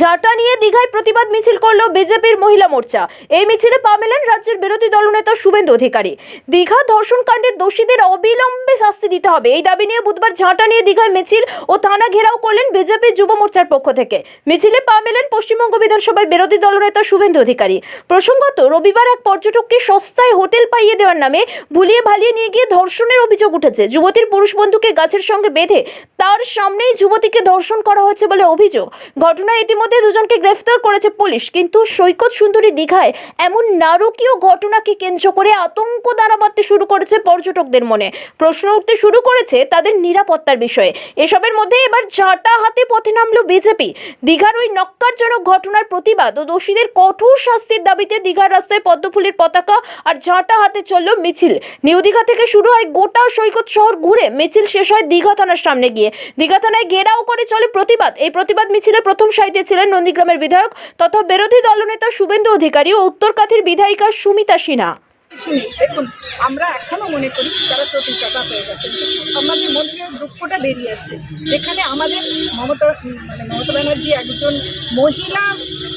ঝাঁটা নিয়ে দীঘায় প্রতিবাদ মিছিল করল বিজেপির মহিলা মোর্চা। এই মিছিলে পা মেলেন রাজ্যের বিরোধী দলনেতা শুভেন্দু অধিকারী। দীঘা ধর্ষণ কাণ্ডের দোষীদের অবিলম্বে শাস্তি দিতে হবে। এই দাবি নিয়ে বুধবার ঝাঁটা নিয়ে দীঘায় মিছিল ও থানা ঘেরাও করলেন বিজেপি যুব মোর্চার পক্ষ থেকে। মিছিলে পা মেলেন পশ্চিমবঙ্গ বিধানসভার বিরোধী দলনেতা শুভেন্দু অধিকারী। প্রসঙ্গত, রবিবার এক পর্যটককে সস্তায় হোটেল পাইয়ে দেওয়ার নামে ভুলিয়ে ভালিয়ে নিয়ে গিয়ে ধর্ষণের অভিযোগ উঠেছে। যুবতীর পুরুষ বন্ধুকে গাছের সঙ্গে বেঁধে তার সামনেই যুবতীকে ধর্ষণ করা হচ্ছে বলে অভিযোগ। ঘটনায় ইতিমধ্যে দুজনকে গ্রেফতার করেছে পুলিশ, কিন্তু সৈকত সুন্দরী দীঘায় এমন নারকীয় ঘটনাকে কেন্দ্র করে আতঙ্ক দ্বারা বাড়তে শুরু করেছে পর্যটকদের মনে। প্রশ্ন উঠতে শুরু করেছে তাদের নিরাপত্তার বিষয়ে। এসবের মধ্যে এবার ঝাঁটা হাতে পথে নামলো বিজেপি। দীঘার ওই নক্কারজনক ঘটনার প্রতিবাদ ও দোষীদের কঠোর শাস্তির দাবিতে দীঘার রাস্তায় পদ্মফুলের পতাকা আর ঝাঁটা হাতে চলল মিছিল। নিউ দীঘা থেকে শুরু হয় গোটা সৈকত শহর ঘুরে মিছিল শেষ হয় দীঘা থানার সামনে গিয়ে। দীঘা থানায় ঘেরাও করে চলে প্রতিবাদ। এই প্রতিবাদ মিছিলে প্রথম সারিতে ছিলেন নন্দীগ্রামের বিধায়ক তথা বিরোধী দলনেতা শুভেন্দু অধিকারী ও উত্তরকাথির বিধায়িকা সুমিতা সিনহা। দেখুন, আমরা এখনও মনে করি তারা চতুর্থতা হয়ে গেছে আমাদের মধ্যে দুঃখটা বেরিয়ে আসছে যেখানে আমাদের মমতা মানে মমতা ব্যানার্জি একজন মহিলা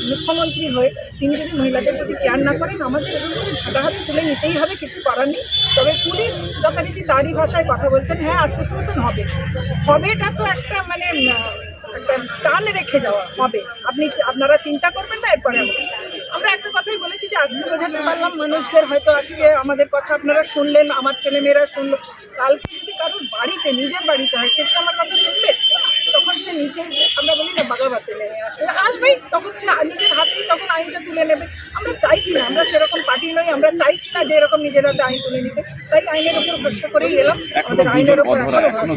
মুখ্যমন্ত্রী হয়ে তিনি যদি মহিলাদের প্রতি কেয়ার না করেন, আমাদের হাতে তুলে নিতেই হবে, কিছু করার নেই। তবে পুলিশ যথারীতি তারই ভাষায় কথা বলছেন হ্যাঁ আশ্বস্ত হবে। হবেটা তো একটা মানে টান রেখে যাওয়া হবে আপনি আপনারা চিন্তা করবেন না, এরপরে। আমরা একটা কথাই বলেছি যে আজকে বোঝাতে পারলাম, মানুষদের হয়তো আজকে আমাদের কথা আপনারা শুনলেন, আমার ছেলেমেয়েরা শুনলো কালকে যদি কারোর বাড়িতে, নিজের বাড়িতে হয়, সেটা আমার কথা সে নিচে আমরা বলি না বাগাবাতে নেমে আসবে আসবেই তখন সে নিজের হাতেই তখন আইনটা তুলে নেবে। আমরা চাইছি না আমরা সেরকম পার্টি নই আমরা চাইছি না যে এরকম নিজের হাতে আইন তুলে নিতে। তাই আইনের উপর ভরসা করেই এলাম। আমাদের আইনের উপর।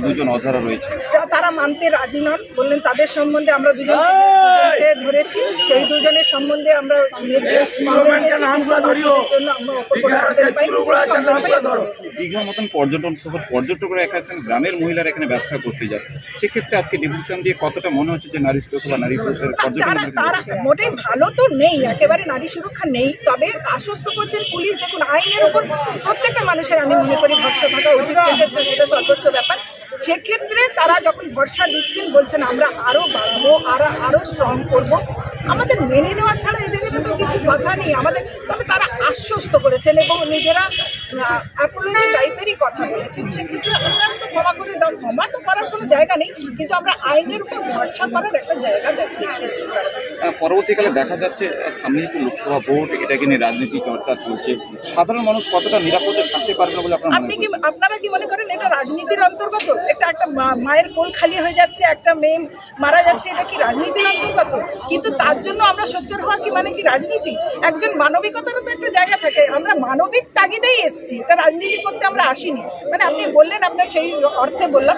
দুজন অধরা রয়েছে। তারা মানতে রাজি নন বললেন তাদের সম্বন্ধে আমরা দুজন ধরেছি। সেই দুজনের সম্বন্ধে আমরা। দীঘার মতন পর্যটন শহর পর্যটকরা এখানে গ্রামের মহিলারা এখানে ব্যবসা করতে যায় সেক্ষেত্রে আজকে ডিভিশন দিয়ে কতটা মনে হচ্ছে যে নারী সুরক্ষা বা নারী পর্যটন মোটেই ভালো তো নেই একেবারে নারী সুরক্ষা নেই। তবে আশ্বস্ত করছেন পুলিশ। দেখুন আইনের উপর প্রত্যেকটা মানুষের আমি মনে করি ভরসা থাকা উচিত। সেটা সর্বোচ্চ ব্যাপার। সেক্ষেত্রে তারা যখন ভরসা দিচ্ছেন, বলছেন, আমরা আরও বাড়বো আরও আরও স্ট্রং করব। আমাদের মেনে নেওয়া ছাড়া এই জায়গাটা তো কিছু কথা নেই। আমাদের, তবে তারা আশ্বস্ত করেছেন এবং নিজেরা অ্যাপোলজি টাইপেরই কথা বলেছেন। সেক্ষেত্রে আমরা তো ক্ষমা করে দাম ক্ষমা তো জায়গা নেই কিন্তু আমরা আইনের উপর ভরসা করার একটা জায়গা দেখিয়েছি। পরবর্তীকালে দেখা যাচ্ছে আহ, সামনেই তো লোকসভা ভোট এটাকে নিয়ে রাজনীতি চর্চা চলছে। সাধারণ মানুষ কতটা নিরাপদে থাকতে পারবে বলে আপনার আপনি কি আপনারা কি মনে করেন এটা রাজনীতির অন্তর্গত? একটা একটা মায়ের কোল খালি হয়ে যাচ্ছে একটা মেয়ে মারা যাচ্ছে এটা কি রাজনীতির অন্তর্গত? কিন্তু তার জন্য আমরা সোচ্চার হওয়া কি মানে কি রাজনীতি? একজন মানবিকতারও তো একটা জায়গা থাকে। আমরা মানবিক তাগিদেই এসেছি। এটা রাজনীতি করতে আমরা আসিনি। মানে আপনি বললেন আপনার সেই অর্থে বললাম।